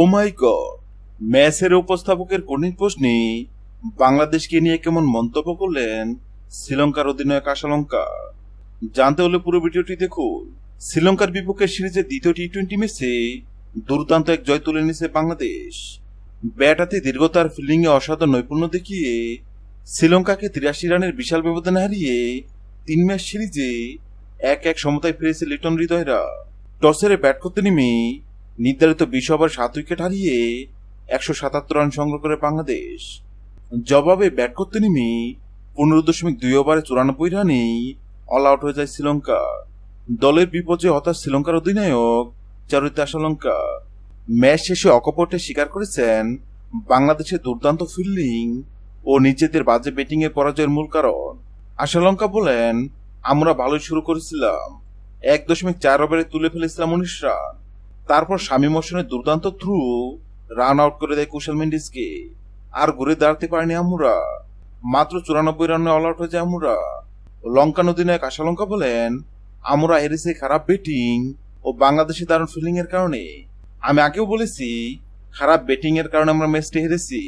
ও মাই god ম্যাচের উপস্থাপকের কঠিন প্রশ্নে বাংলাদেশকে নিয়ে কেমন মন্তব্য করলেন শ্রীলঙ্কার অধিনায়ক আশালঙ্কা? জানতে হলে পুরো ভিডিওটি দেখুন। শ্রীলঙ্কার বিপক্ষে সিরিজের দ্বিতীয় টি টোয়েন্টি ম্যাচে দুর্দান্ত এক জয় তুলে নিয়েছে বাংলাদেশ। ব্যাটাতে দীর্ঘতার ফিল্ডিংয়ে অসাধারণ নৈপুণ্য দেখিয়ে শ্রীলঙ্কাকে তিরাশি রানের বিশাল ব্যবধানে হারিয়ে তিন ম্যাচ সিরিজে এক এক সমতায় ফিরেছে লিটন হৃদয়রা। টসেরে ব্যাট করতে নেমে নির্ধারিত বিশ ওভার সাত উইকেট হারিয়ে একশো সাতাত্তর রান সংগ্রহ করে বাংলাদেশ। জবাবে ব্যাট করতে নেমে পনেরো দশমিক দুই ওভারে চুরানব্বই রানেই অল আউট হয়ে যায় শ্রীলঙ্কা। দলের বিপর্যয়ে হতাশ শ্রীলঙ্কার অধিনায়ক চারুতে আশালঙ্কা ম্যাচ শেষে অকপটে স্বীকার করেছেন বাংলাদেশের দুর্দান্ত ফিল্ডিং ও নিজেদের বাজে ব্যাটিংয়ের পরাজয়ের মূল কারণ। আশালঙ্কা বলেন, আমরা ভালোই শুরু করেছিলাম। এক দশমিক চার ওভারে তুলে ফেলেছিলাম উনিশ রান। তারপর স্বামী মোশনের দুর্দান্ত থ্রু রান আউট করে দেয় কুশল মেন্ডিসকে। আর ঘুরে দাঁড়াতে পারেনি আমরা। মাত্র চুরানব্বই রানে অল আউট হয়ে যায় আমরা লঙ্কান অধিনায়ক আশালঙ্কা বলেন, আমরা হেরেছি খারাপ ব্যাটিং ও বাংলাদেশে দারুণ ফিল্ডিং এর কারণে। আমি আগেও বলেছি, খারাপ ব্যাটিং এর কারণে আমরা ম্যাচটি হেরেছি।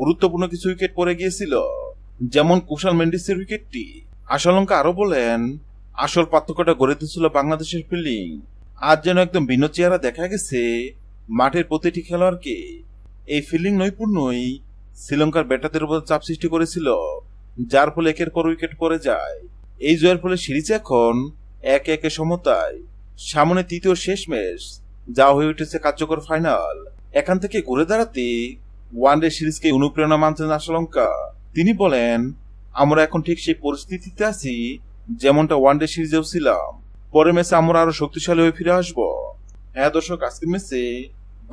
গুরুত্বপূর্ণ কিছু উইকেট পড়ে গিয়েছিল, যেমন কুশাল মেন্ডিসের উইকেটটি আশালঙ্কা আরও বলেন, আসল পার্থক্যটা গড়ে দিয়েছিল বাংলাদেশের ফিল্ডিং আজ যেন একদম ভিন্ন চেহারা দেখা গেছে মাঠের প্রতিটি খেলোয়াড়কে। এই ফিল্ডিং নৈপুণ্যই শ্রীলঙ্কার ব্যাটারদের উপর চাপ সৃষ্টি করেছিল, যার ফলে একের পর উইকেট পড়ে যায়। এই জয়ের ফলে সিরিজ এখন একে একে সমতায়। সামনে তৃতীয় শেষ ম্যাচ, যা হয়ে উঠেছে কার্যকর ফাইনাল এখান থেকে ঘুরে দাঁড়াতে ওয়ানডে সিরিজকে অনুপ্রেরণা মানছেন আশালঙ্কা। তিনি বলেন, আমরা এখন ঠিক সেই পরিস্থিতিতে আছি, যেমনটা ওয়ানডে সিরিজেও ছিলাম। পরের ম্যাচে আমরা আরও শক্তিশালী হয়ে ফিরে আসব। হ্যাঁ দর্শক, আজকের ম্যাচে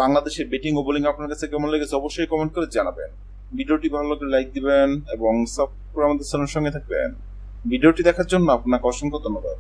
বাংলাদেশের ব্যাটিং ও বোলিং আপনার কাছে কেমন লেগেছে অবশ্যই কমেন্ট করে জানাবেন। ভিডিওটি ভালো লাগলে লাইক দিবেন এবং সাবস্ক্রাইব আমাদের সঙ্গে থাকবেন। ভিডিওটি দেখার জন্য আপনাকে অসংখ্য ধন্যবাদ।